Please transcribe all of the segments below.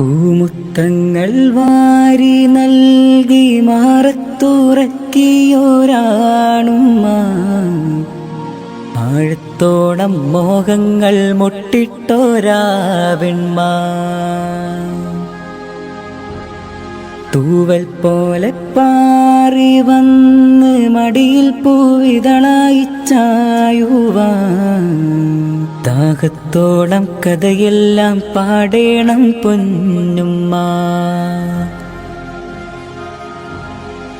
പൂമുത്തങ്ങൾ വാരി നൽകി മാറത്തുറക്കിയോരാണുമ്മ. ആഴത്തോളം മോഹങ്ങൾ മുട്ടിട്ടോരാവിൺമ തൂവൽ പോലെ പാറി വന്ന് മടിയിൽ പൂവിതളായി ചായുവാൻ. ദാഹത്തോളം കഥയെല്ലാം പാടേണം പൊന്നുമ്മ.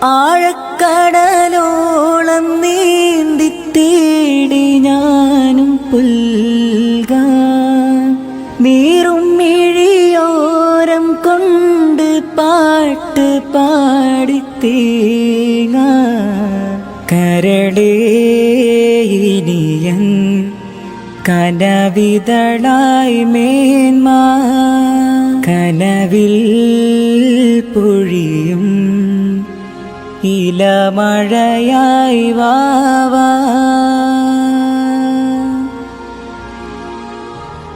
ആഴക്കടലോളം നീന്തി തേടി ഞാനും പുൽക. നീറും മിഴിയോരം കൊണ്ട് പാട്ട് പാടി തേങ്ങ. കരടേ ഇനിയൻ കനവിതളായി മേന്മാ കനവിൽ പൊഴിയും ഇലമഴയായി വാവാ.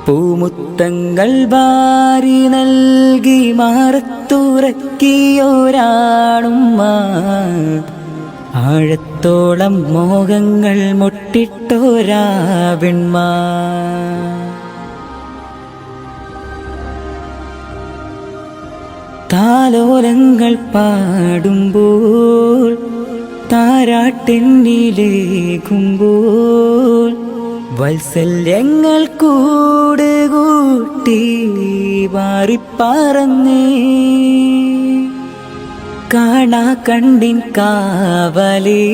പൂമുത്തങ്ങൾ വാരി നൽകി മാറത്തുറക്കിയോരാണുമ്മ ആഴത്തോളം മോഹങ്ങൾ മുട്ടിട്ടോരാവിൺമാ താലോലങ്ങൾ പാടുമ്പോൾ താരാട്ടെന്നിലേകുമ്പോൾ വത്സല്യങ്ങൾ കൂടുകൂട്ടി മാറിപ്പറന്നേ കാണാ കണ്ടിൻ കാവലേ.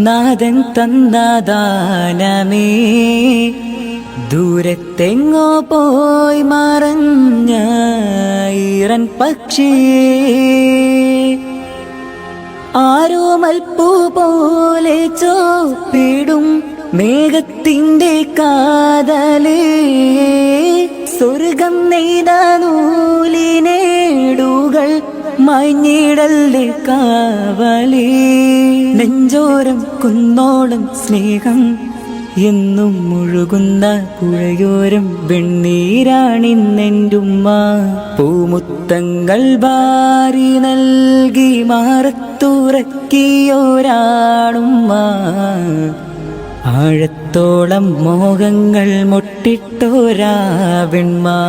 നാദൻ തന്നദാനമേ ദൂരത്തെങ്ങോ പോയി മറഞ്ഞ ഈറൻ ആരോ മൽപ്പൂ പോലെ ചോപ്പിടും മേഘത്തിന്റെ കാതലേ. സ്വർഗം നെയ്ത നൂലിനേടുകൾ മഞ്ഞിടല്ലേ കാവലി. നെഞ്ചോരം കുന്നോളം സ്നേഹം എന്നും മുഴുകുന്ന പുഴയോരം വെണ്ണീരാണിന്നെന്റുമ്മ പൂമുത്തങ്ങൾ വാരി നൽകി മാറത്തുറക്കിയോരാണുമ്മ. ആഴത്തോളം മോഹങ്ങൾ മുട്ടിട്ടോരാ വെൺമാ